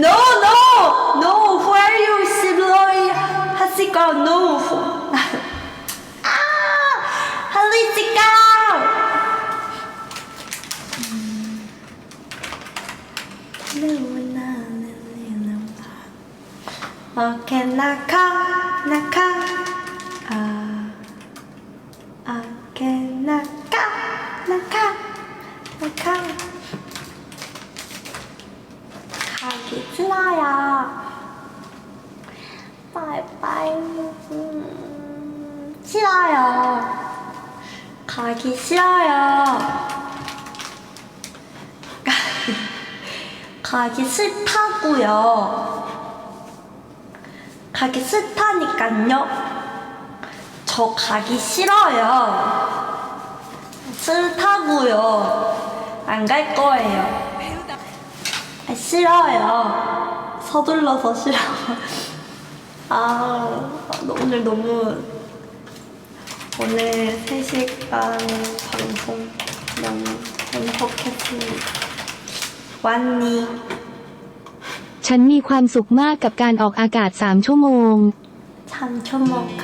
No, no, no. Who are you, Sibloy? Hasika, no. ah, Halisika. Naka. 가기 싫어요. 바이바이. 음, 싫어요. 가기 싫어요. 가기 싫다고요. 가기 싫다니까요. 저 가기 싫어요. 싫다고요. 안 갈 거예요. 아, 싫어요. 서둘러서 싫어. 아, 오늘 너무 오늘 3시간 방송 너무 행복했습니다. 왔니? ฉันมีความสุขมากกับการออกอากาศ 3 ชั่วโมง 3초먹가.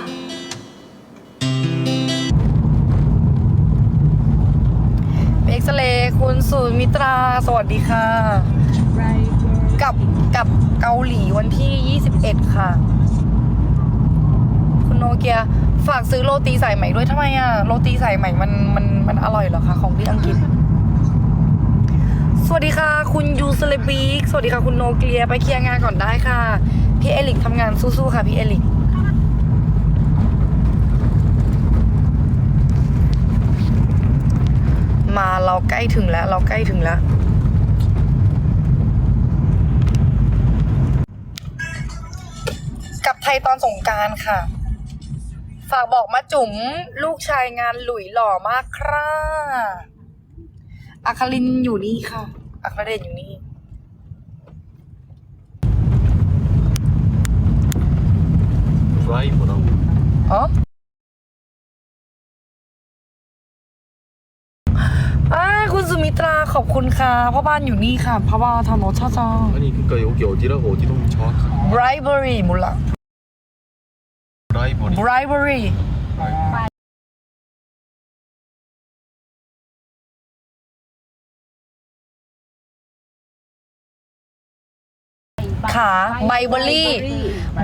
เอ็กซเรย์คุณสุมิตรา สวัสดีค่ะ กับกับเกาหลีวันที่ 21 ค่ะ คุณโนเกียฝากซื้อโรตีสายใหม่ด้วยทำไมอะโรตีสายใหม่มันมันมันอร่อยเหรอคะของที่อังกฤษ สวัสดีค่ะ คุณยูสเลบิกสวัสดีค่ะ คุณโนเกียไปเคลียร์งานก่อนได้ค่ะ พี่เอลิกทำงานสู้ๆค่ะพี่เอลิกมาเราใกล้ถึงแล้ว เราใกล้ถึงแล้ว ไทยตอนสงการค่ะ ฝากบอกมาจุ๋มลูกชายงานหลุยหล่อมากครับอัครินอยู่นี่ค่ะ อัครเดชอยู่นี่ไลฟ์ของเราอ๋อคุณสุมิตราขอบคุณค่ะพ่อบ้านอยู่นี่ค่ะพ่อบ้านทำรถช่อจออันนี้คือเกยโอเกียวที่เราโหที่ต้องช็อต bribery มูลละ bribery ขา ไบเบอรี่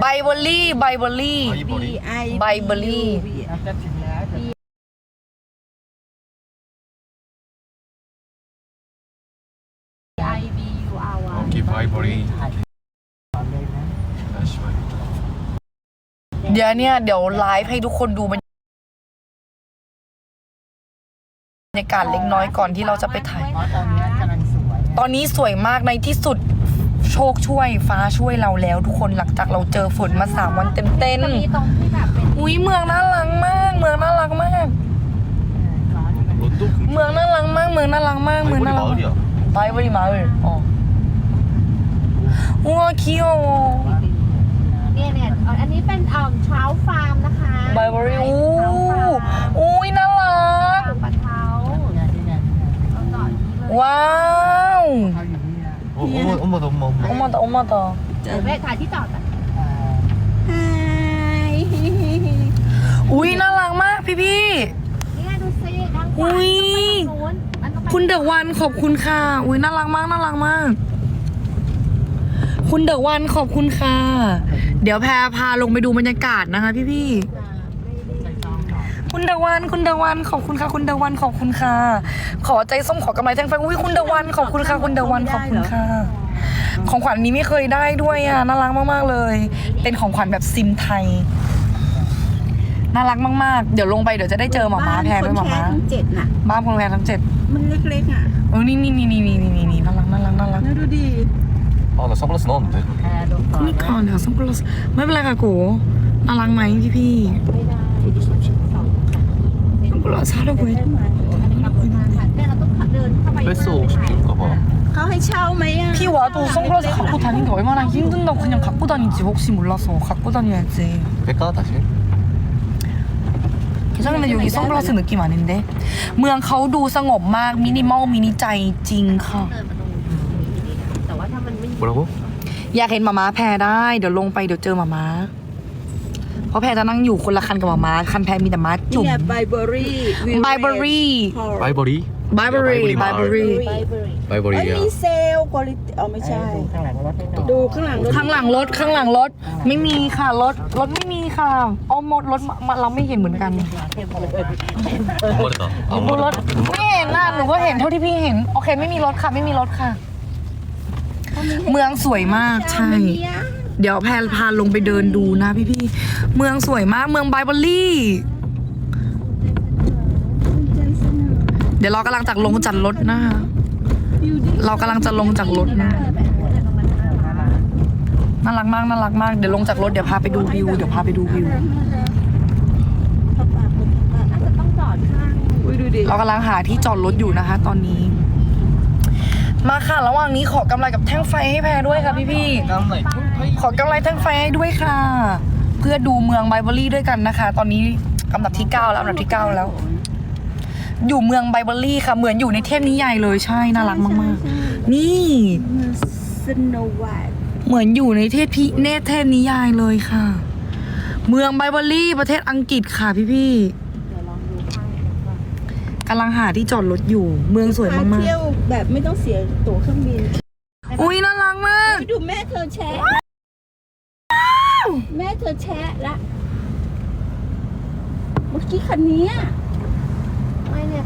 ไบเบอรี่ ไบเบอรี่ ไบเบอรี่ give ivory เดี๋ยวเนี่ยเดี๋ยวไลฟ์ให้ทุกคนดูบรรยากาศเล็กน้อยก่อนที่เราจะไปถ่าย ตอนนี้สวยมากในที่สุดโชคช่วยฟ้าช่วยเราแล้ว ทุกคนหลังจากเราเจอฝนมาสามวันเต็มเต็ม มีตรงที่แบบเป็น อุ้ยเมืองน่ารักมาก เมืองน่ารักมาก 런던 เมืองน่ารักมาก เมืองน่ารักมาก เมือง 바이버리 น่ารัก 마을이야 ไบเบอรี่มาเลยอ๋อว้าคิโอ เนี่ ของเช้าฟาร์มนะคะบายบอรี่อู้อุ้ยน่ารักปลาเท้าว้าวอยู่นี่โอ้โหโอ้โหโอ้โหโอ้โหโอ้โหโอ้โหโอดอ่โหโอ้โหโอ้โหโอ้โหโอ้โหโอ้โหโอ้โหโอ้โหโอ้โหโอ้โหโอ้โหโอ้โหโอ้โหโอ้โหโอ้โหโอ้โหโอ้โหาอ้โหโอ้โหโอ้โหโอ้อบคุณค่ะ เดี๋ยวแพรพาลงไปดูบรรยากาศนะคะพี่พี่คุณเดอะวันคุณเดอะวันขอบคุณค่ะ คุณเดอะวันขอบคุณค่ะ ขอใจส้มขอกำไรแท่งไฟอุ้ยคุณเดอะวันขอบคุณค่ะ คุณเดอะวันขอบคุณค่ะ ของขวัญนี้ไม่เคยได้ด้วยอะน่ารักมากๆเลย เป็นของขวัญแบบซิมไทยน่ารักมากๆ เดี๋ยวลงไปเดี๋ยวจะได้เจอหมาม้าแพรด้วยหมาม้าทั้งเจ็ดน่ะบ้านคนแพรทั้งเจ็ดมันเล็กๆอะเออนี่นี่นี่นี่นี่นี่นี่น่ารักน่ารักน่ารักแล้วดูดิ 아나 선글라스 넣었는데 นี่ก่อนเดี๋ยวซัมเปอร์ไม่เป็นไรค่ะกูน่ารักไหมพี่พี่ 어쩔 수 없지 ซัมเปอร์ซาดเว้ย เนี่ยเราต้องเดินเข้าไป 뺐어 혹시 비울까봐 เขาให้เช่าไหมอ่ะ 피 와도 선글라스 갖고 다니는 게 얼마나 힘든다고 그냥 갖고 다니지 혹시 몰라서 갖고 다녀야지 뺄까 다시? 괜찮은데 여기 선글라스 느낌 아닌데 มืองเขาดูสงบมากมินิมอลมินิใจจริงค่ะ เดินมาตรงนี้แต่ว่าถ้ามันไม่ 뭐라고? อยากเห็นหมาม้าแพรได้ เดี๋ยวลงไปเดี๋ยวเจอหมาม้า เพราะแพรจะนั่งอยู่คนละคันกับหมาม้า คันแพรมีแต่ม้า นี่ จุ่ม ไงไบเบอรี่ ไบเบอรี่ 바이버리 ไบเบอรี่ไบเบอรี่ เอ้ย 바이버리야 มีเซลล์กริอ๋อไม่ใช่ ดูข้างหลังรถ ข้างหลังรถข้างหลังรถ ไม่มีค่ะรถรถไม่มีค่ะเอาหมดรถมามาเราไม่เห็นเหมือนกัน 안 말했다 안 ดูรถ 말했다 ไม่เห็นน่ะหนูก็เห็นเท่าที่พี่เห็น โอเค ไม่มีรถค่ะ ไม่มีรถค่ะ เมืองสวยมากใช่ เดี๋ยวแพรพาลงไปเดินดูนะพี่พี่ๆเมืองสวยมากเมืองไบเบอรี่ เดี๋ยวเรากำลังจากลงจากรถนะคะ เรากำลังจะลงจากรถนะ น่ารักมากน่ารักมาก เดี๋ยวลงจากรถเดี๋ยวพาไปดูวิวเดี๋ยวพาไปดูวิวน่าจะต้องจอดข้างอุ้ยดูดิเรากำลังหาที่จอดรถอยู่นะคะ ตอนนี้ มาค่ะ ระหว่างนี้ขอกำไรกับแท่งไฟให้แพรด้วยค่ะพี่พี่ๆขอกำไรแท่งไฟให้ด้วยค่ะ เพื่อดูเมืองไบเบอรี่ด้วยกันนะคะ ตอนนี้อันดับที่ 9 แล้วอันดับที่ 9 แล้ว อยู่เมืองไบเบอรี่ค่ะ เหมือนอยู่ในเทพนิยายเลยใช่น่ารักมากๆ นี่ สโนไวท์เหมือนอยู่ในเทพพิเนเทพนิยายเลยค่ะ เมืองไบเบอรี่ประเทศอังกฤษค่ะพี่พี่ๆ กำลังหาที่จอดรถอยู่ เมืองสวยมาก เที่ยวแบบไม่ต้องเสียตั๋วเครื่องบินอุ้ยน่ารักมาก ดูแม่เธอแชะแม่เธอแชะละเมื่อกี้คันนี้อะไม่เนี่ย